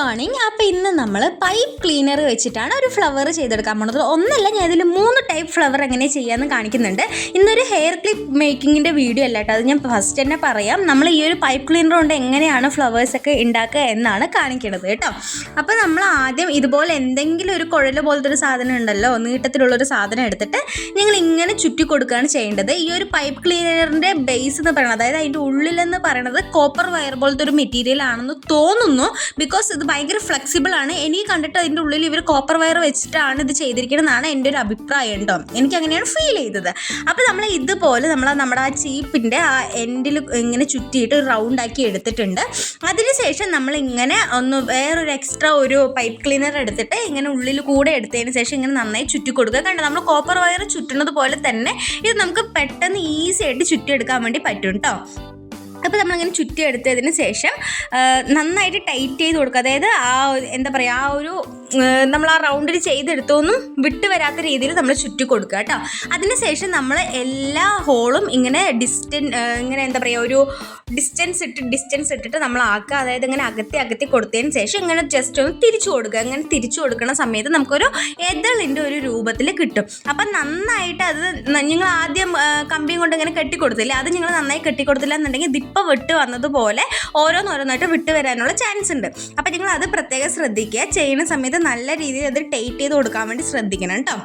Morning അപ്പോൾ ഇന്ന് നമ്മൾ പൈപ്പ് ക്ലീനർ വെച്ചിട്ടാണ് ഒരു ഫ്ലവർ ചെയ്തെടുക്കാൻ പോകുന്നത് ഒന്നല്ല ഞാൻ ഇതിൽ മൂന്ന് ടൈപ്പ് ഫ്ലവർ എങ്ങനെ ചെയ്യാമെന്ന് കാണിക്കുന്നുണ്ട്. ഇന്നൊരു ഹെയർ ക്ലിപ്പ് മേക്കിങ്ങിന്റെ വീഡിയോ അല്ല കേട്ടോ. അത് ഞാൻ ഫസ്റ്റ് തന്നെ പറയാം. നമ്മൾ ഈ ഒരു പൈപ്പ് ക്ലീനർ കൊണ്ട് എങ്ങനെയാണ് ഫ്ലവേഴ്സ് ഒക്കെ ഉണ്ടാക്കുക എന്നാണ് കാണിക്കുന്നത് കേട്ടോ. അപ്പോൾ നമ്മൾ ആദ്യം ഇതുപോലെ എന്തെങ്കിലും ഒരു കുഴൽ പോലത്തെ ഒരു സാധനം ഉണ്ടല്ലോ നീട്ടത്തിലുള്ളൊരു സാധനം എടുത്തിട്ട് നിങ്ങൾ ഇങ്ങനെ ചുറ്റി കൊടുക്കുകയാണ് ചെയ്യേണ്ടത്. ഈ ഒരു പൈപ്പ് ക്ലീനറിന്റെ ബേസ് എന്ന് പറയുന്നത് അതായത് അതിന്റെ ഉള്ളിലെന്ന് പറയുന്നത് കോപ്പർ വയർ പോലത്തെ ഒരു മെറ്റീരിയൽ ആണെന്ന് തോന്നുന്നു. ബിക്കോസ് ഇത് ഭയങ്കര ഫ്ലെക്സിബിൾ ആണ്. എനിക്ക് കണ്ടിട്ട് അതിന്റെ ഉള്ളിൽ ഇവർ കോപ്പർ വയർ വെച്ചിട്ടാണ് ഇത് ചെയ്തിരിക്കുന്നതെന്നാണ് എന്റെ ഒരു അഭിപ്രായം കേട്ടോ. എനിക്ക് അങ്ങനെയാണ് ഫീൽ ചെയ്തത്. അപ്പോൾ നമ്മൾ ഇതുപോലെ നമ്മൾ നമ്മുടെ ആ ചീപ്പിന്റെ ആ എൻഡിൽ ഇങ്ങനെ ചുറ്റിയിട്ട് റൗണ്ട് ആക്കി എടുത്തിട്ടുണ്ട്. അതിനുശേഷം നമ്മൾ ഇങ്ങനെ ഒന്ന് വേറൊരു എക്സ്ട്രാ ഒരു പൈപ്പ് ക്ലീനർ എടുത്തിട്ട് ഇങ്ങനെ ഉള്ളിൽ കൂടെ എടുത്തതിന് ശേഷം ഇങ്ങനെ നന്നായി ചുറ്റി കൊടുക്കുക. കണ്ടോ? നമ്മൾ കോപ്പർ വയർ ചുറ്റുന്നത് പോലെ തന്നെ ഇത് നമുക്ക് പെട്ടെന്ന് ഈസി ആയിട്ട് ചുറ്റിയെടുക്കാൻ വേണ്ടി പറ്റും കേട്ടോ. അപ്പോൾ നമ്മളങ്ങനെ ചുറ്റി എടുത്തതിന് ശേഷം നന്നായിട്ട് ടൈറ്റ് ചെയ്ത് കൊടുക്കുക. അതായത് ആ എന്താ പറയുക ആ ഒരു നമ്മൾ ആ റൗണ്ടിൽ ചെയ്തെടുത്തൊന്നും വിട്ട് വരാത്ത രീതിയിൽ നമ്മൾ ചുറ്റി കൊടുക്കുക കേട്ടോ. അതിനുശേഷം നമ്മൾ എല്ലാ ഹോളും ഇങ്ങനെ ഡിസ്റ്റൻ ഇങ്ങനെ എന്താ പറയുക ഒരു ഡിസ്റ്റൻസ് ഇട്ട് ഡിസ്റ്റൻസ് ഇട്ടിട്ട് നമ്മൾ ആക്കുക. അതായത് ഇങ്ങനെ അകത്തി അകത്തി കൊടുത്തതിന് ശേഷം ഇങ്ങനെ ജസ്റ്റ് ഒന്ന് തിരിച്ചു കൊടുക്കുക. ഇങ്ങനെ തിരിച്ചു കൊടുക്കുന്ന സമയത്ത് നമുക്കൊരു എതളിന്റെ ഒരു രൂപത്തിൽ കിട്ടും. അപ്പം നന്നായിട്ട് അത് നിങ്ങൾ ആദ്യം കമ്പിയും കൊണ്ട് ഇങ്ങനെ കെട്ടിക്കൊടുത്തില്ല അത് നിങ്ങൾ നന്നായി കെട്ടിക്കൊടുത്തില്ല എന്നുണ്ടെങ്കിൽ ദിപ്പ വിട്ട് വന്നതുപോലെ ഓരോന്നോരോന്നായിട്ട് വിട്ട് വരാനുള്ള ചാൻസ് ഉണ്ട്. അപ്പം നിങ്ങൾ അത് പ്രത്യേകം ശ്രദ്ധിക്കുക. ചെയ്യുന്ന സമയത്ത് നല്ല രീതിയിൽ അത് ടൈറ്റ് ചെയ്ത് കൊടുക്കാൻ വേണ്ടി ശ്രദ്ധിക്കണം കേട്ടോ.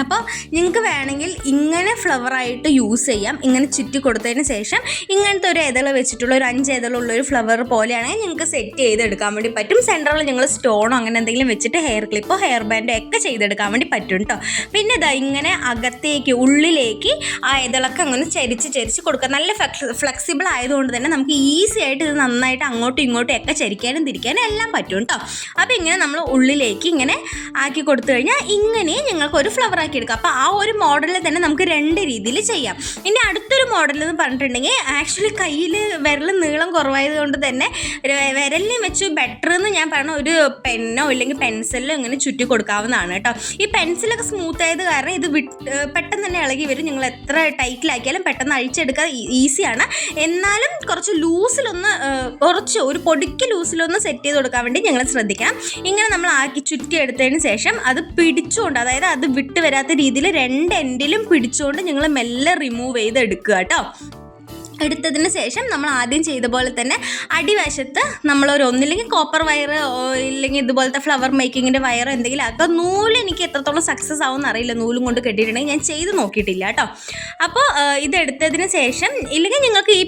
അപ്പോൾ നിങ്ങൾക്ക് വേണമെങ്കിൽ ഇങ്ങനെ ഫ്ലവറായിട്ട് യൂസ് ചെയ്യാം. ഇങ്ങനെ ചുറ്റി കൊടുത്തതിന് ശേഷം ഇങ്ങനത്തെ ഒരു ഇതള വെച്ചിട്ടുള്ള ഒരു അഞ്ച് ഇതളുള്ള ഒരു ഫ്ലവർ പോലെയാണെങ്കിൽ നിങ്ങൾക്ക് സെറ്റ് ചെയ്തെടുക്കാൻ വേണ്ടി പറ്റും. സെന്ററിൽ നിങ്ങൾ സ്റ്റോണോ അങ്ങനെ എന്തെങ്കിലും വെച്ചിട്ട് ഹെയർ ക്ലിപ്പോ ഹെയർ ബാൻഡോ ഒക്കെ ചെയ്തെടുക്കാൻ വേണ്ടി പറ്റും കേട്ടോ പിന്നെ ഇതാ ഇങ്ങനെ അകത്തേക്ക് ഉള്ളിലേക്ക് ആ ഇതളൊക്കെ അങ്ങനെ ചരിച്ച് ചരിച്ച് കൊടുക്കുക. നല്ല ഫ്ലെക്സിബിൾ ആയതുകൊണ്ട് തന്നെ നമുക്ക് ഈസി ആയിട്ട് ഇത് നന്നായിട്ട് അങ്ങോട്ടും ഇങ്ങോട്ടും ഒക്കെ ചരിക്കാനും തിരിക്കാനും എല്ലാം പറ്റും കേട്ടോ അപ്പോൾ ഇങ്ങനെ നമ്മൾ ഉള്ളിലേക്ക് ഇങ്ങനെ ആക്കി കൊടുത്തു കഴിഞ്ഞാൽ ഇങ്ങനെ നിങ്ങൾക്ക് ഒരു ഫ്ലവർ ആക്കി എടുക്കാം അപ്പോൾ ആ ഒരു മോഡലിൽ തന്നെ നമുക്ക് രണ്ട് രീതിയിൽ ചെയ്യാം. ഇനി അടുത്തൊരു മോഡൽ എന്ന് പറഞ്ഞിട്ടുണ്ടെങ്കിൽ ആക്ച്വലി കയ്യിൽ വിരൽ നീളം കുറവായത് കൊണ്ട് തന്നെ വിരലിനെ വെച്ച് ബെറ്റർ എന്ന് ഞാൻ പറഞ്ഞ ഒരു പെന്നോ ഇല്ലെങ്കിൽ പെൻസിലോ ഇങ്ങനെ ചുറ്റി കൊടുക്കാവുന്നതാണ് കേട്ടോ. ഈ പെൻസിലൊക്കെ സ്മൂത്ത് ആയത് കാരണം ഇത് പെട്ടെന്ന് തന്നെ ഇളകി വരും. നിങ്ങൾ എത്ര ടൈറ്റിലാക്കിയാലും പെട്ടെന്ന് അഴിച്ചെടുക്കാൻ ഈസിയാണ് എന്നാലും കുറച്ച് ലൂസിലൊന്ന് കുറച്ച് ഒരു പൊടിക്ക് ലൂസിലൊന്ന് സെറ്റ് ചെയ്ത് കൊടുക്കാൻ വേണ്ടി ഞങ്ങൾ ശ്രദ്ധിക്കാം. ഇങ്ങനെ നമ്മൾ ആക്കി ചുറ്റി എടുത്തതിന് ശേഷം അത് പിടിച്ചുകൊണ്ട് അതായത് അത് വിട്ട് വരാത്ത രീതിയിൽ രണ്ട് എൻഡിലും പിടിച്ചുകൊണ്ട് ഞങ്ങൾ മെല്ലെ റിമൂവ് ചെയ്ത് എടുക്കുക കേട്ടോ. എടുത്തതിന് ശേഷം നമ്മൾ ആദ്യം ചെയ്ത പോലെ തന്നെ അടിവശത്ത് നമ്മളൊരു ഒന്നില്ലെങ്കിൽ കോപ്പർ വയർ ഇല്ലെങ്കിൽ ഇതുപോലത്തെ ഫ്ലവർ മേക്കിങ്ങിന്റെ വയർ എന്തെങ്കിലും ആക്കുക. നൂൽ എനിക്ക് എത്രത്തോളം സക്സസ് ആവും അറിയില്ല. നൂലും കൊണ്ട് കെട്ടിയിട്ടുണ്ടെങ്കിൽ ഞാൻ ചെയ്ത് നോക്കിയിട്ടില്ല കേട്ടോ. അപ്പോൾ ഇതെടുത്തതിന് ശേഷം ഇല്ലെങ്കിൽ നിങ്ങൾക്ക് ഈ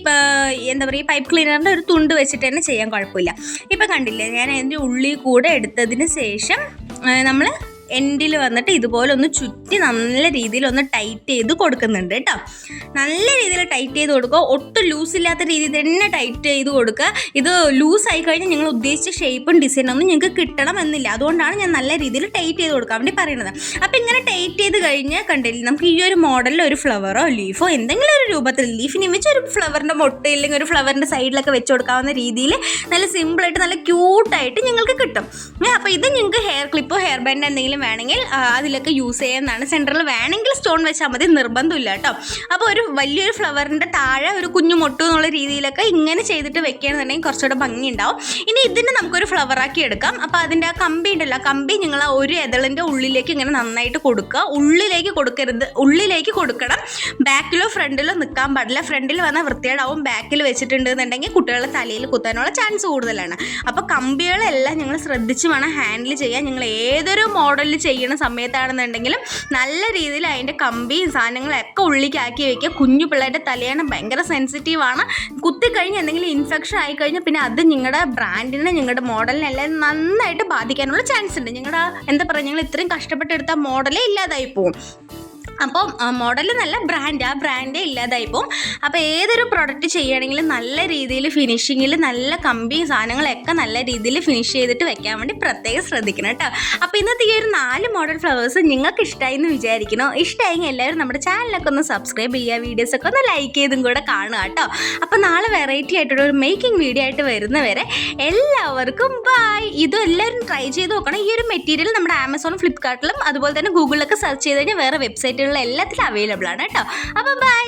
എന്താ പറയുക പൈപ്പ് ക്ലീനറിന്റെ ഒരു തുണ്ട് വെച്ചിട്ട് തന്നെ ചെയ്യാൻ കുഴപ്പമില്ല. ഇപ്പം കണ്ടില്ലേ ഞാൻ അതിന്റെ ഉള്ളിൽ കൂടെ എടുത്തതിന് ശേഷം നമ്മൾ എൻഡിൽ വന്നിട്ട് ഇതുപോലെ ഒന്ന് ചുറ്റി നല്ല രീതിയിൽ ഒന്ന് ടൈറ്റ് ചെയ്ത് കൊടുക്കുന്നുണ്ട് കേട്ടോ. നല്ല രീതിയിൽ ടൈറ്റ് ചെയ്ത് കൊടുക്കുക. ഒട്ടും ലൂസ് ഇല്ലാത്ത രീതിയിൽ തന്നെ ടൈറ്റ് ചെയ്ത് കൊടുക്കുക. ഇത് ലൂസ് ആയി കഴിഞ്ഞാൽ നിങ്ങൾ ഉദ്ദേശിച്ച ഷേപ്പും ഡിസൈനും ഒന്നും നിങ്ങൾക്ക് കിട്ടണം എന്നില്ല അതുകൊണ്ടാണ് ഞാൻ നല്ല രീതിയിൽ ടൈറ്റ് ചെയ്ത് കൊടുക്കാൻ വേണ്ടി പറയുന്നത്. അപ്പോൾ ഇങ്ങനെ ടൈറ്റ് ചെയ്ത് കഴിഞ്ഞാൽ കണ്ടില്ലേ നമുക്ക് ഈ ഒരു മോഡലിൽ ഒരു ഫ്ലവറോ ലീഫോ എന്തെങ്കിലും ഒരു രൂപത്തിൽ ലീഫിന് വെച്ച് ഒരു ഫ്ലവറിന്റെ മുട്ട ഇല്ലെങ്കിൽ ഒരു ഫ്ലവറിന്റെ സൈഡിലൊക്കെ വെച്ച് കൊടുക്കാവുന്ന രീതിയിൽ നല്ല സിമ്പിളായിട്ട് നല്ല ക്യൂട്ടായിട്ട് നിങ്ങൾക്ക് കിട്ടും. അപ്പോൾ ഇത് നിങ്ങൾക്ക് ഹെയർ ക്ലിപ്പോ ഹെയർ ബാൻഡോ എന്തെങ്കിലും വേണമെങ്കിൽ ആ, അതിലൊക്കെ യൂസ് ചെയ്യുന്നതാണ് സെന്ററിൽ വേണമെങ്കിൽ സ്റ്റോൺ വെച്ചാൽ മതി നിർബന്ധമില്ല കേട്ടോ. അപ്പോൾ ഒരു വലിയൊരു ഫ്ലവറിന്റെ താഴെ ഒരു കുഞ്ഞു മൊട്ടു എന്നുള്ള രീതിയിലൊക്കെ ഇങ്ങനെ ചെയ്തിട്ട് വെക്കുകയാണെന്നുണ്ടെങ്കിൽ കുറച്ചുകൂടെ ഭംഗി ഉണ്ടാവും ഇനി ഇതിനെ നമുക്കൊരു ഫ്ലവറാക്കി എടുക്കാം. അപ്പോൾ അതിന്റെ ആ കമ്പി ഉണ്ടല്ലോ കമ്പി നിങ്ങൾ ആ ഒരു എതളിന്റെ ഉള്ളിലേക്ക് ഇങ്ങനെ നന്നായിട്ട് കൊടുക്കുക. ഉള്ളിലേക്ക് കൊടുക്കരുത് ഉള്ളിലേക്ക് കൊടുക്കണം. ബാക്കിലോ ഫ്രണ്ടിലോ നിൽക്കാൻ പാടില്ല. ഫ്രണ്ടിൽ വന്നാൽ വൃത്തികേടാവും. ബാക്കിൽ വെച്ചിട്ടുണ്ട് എന്നുണ്ടെങ്കിൽ കുട്ടികളുടെ തലയിൽ കുത്താനുള്ള ചാൻസ് കൂടുതലാണ്. അപ്പോൾ കമ്പികളെല്ലാം ഞങ്ങൾ ശ്രദ്ധിച്ച് വേണം ഹാൻഡിൽ ചെയ്യാൻ. നിങ്ങൾ ഏതൊരു മോഡലിൽ ചെയ്യുന്ന സമയത്താണെന്നുണ്ടെങ്കിലും നല്ല രീതിയിൽ അതിന്റെ കമ്പിയും സാധനങ്ങളൊക്കെ ഉള്ളിക്കാക്കി വെക്കുക. കുഞ്ഞു പിള്ളേരുടെ തലയാണ് ഭയങ്കര സെൻസിറ്റീവാണ് കുത്തിക്കഴിഞ്ഞ് എന്തെങ്കിലും ഇൻഫെക്ഷൻ ആയി കഴിഞ്ഞാൽ പിന്നെ അത് നിങ്ങളുടെ ബ്രാൻഡിനെ നിങ്ങളുടെ മോഡലിനെ എല്ലാം നന്നായിട്ട് ബാധിക്കാനുള്ള ചാൻസ് ഉണ്ട്. നിങ്ങളുടെ എന്താ പറയുക നിങ്ങൾ ഇത്രയും കഷ്ടപ്പെട്ടെടുത്ത മോഡലേ ഇല്ലാതായി പോകും അപ്പം മോഡൽ നല്ല ബ്രാൻഡ് ആ ബ്രാൻഡേ ഇല്ലാതായി പോകും അപ്പോൾ ഏതൊരു പ്രൊഡക്റ്റ് ചെയ്യുകയാണെങ്കിലും നല്ല രീതിയിൽ ഫിനിഷിങ്ങിൽ നല്ല കമ്പി സാധനങ്ങളൊക്കെ നല്ല രീതിയിൽ ഫിനിഷ് ചെയ്തിട്ട് വെക്കാൻ വേണ്ടി പ്രത്യേകം ശ്രദ്ധിക്കണം കേട്ടോ. അപ്പോൾ ഇന്നത്തെ ഈ ഒരു നാല് മോഡൽ ഫ്ലവേഴ്സ് നിങ്ങൾക്ക് ഇഷ്ടമായി എന്ന് വിചാരിക്കണോ ഇഷ്ടമായെങ്കിൽ എല്ലാവരും നമ്മുടെ ചാനലൊക്കെ ഒന്ന് സബ്സ്ക്രൈബ് ചെയ്യുക വീഡിയോസൊക്കെ ഒന്ന് ലൈക്ക് ചെയ്തും കൂടെ കാണുക കേട്ടോ. അപ്പോൾ നാളെ വെറൈറ്റി ആയിട്ടുള്ള ഒരു മേക്കിംഗ് വീഡിയോ ആയിട്ട് വരുന്നവരെ എല്ലാവർക്കും ബൈ ഇതും എല്ലാവരും ട്രൈ ചെയ്ത് നോക്കണം. ഈ ഒരു മെറ്റീരിയൽ നമ്മുടെ ആമസോൺ ഫ്ലിപ്കാർട്ടിലും അതുപോലെ തന്നെ ഗൂഗിളിലൊക്കെ സെർച്ച് ചെയ്ത് കഴിഞ്ഞാൽ വേറെ വെബ്സൈറ്റുകളിൽ എല്ലാത്തിലും അവൈലബിൾ ആണ് കേട്ടോ. അപ്പോൾ ബൈ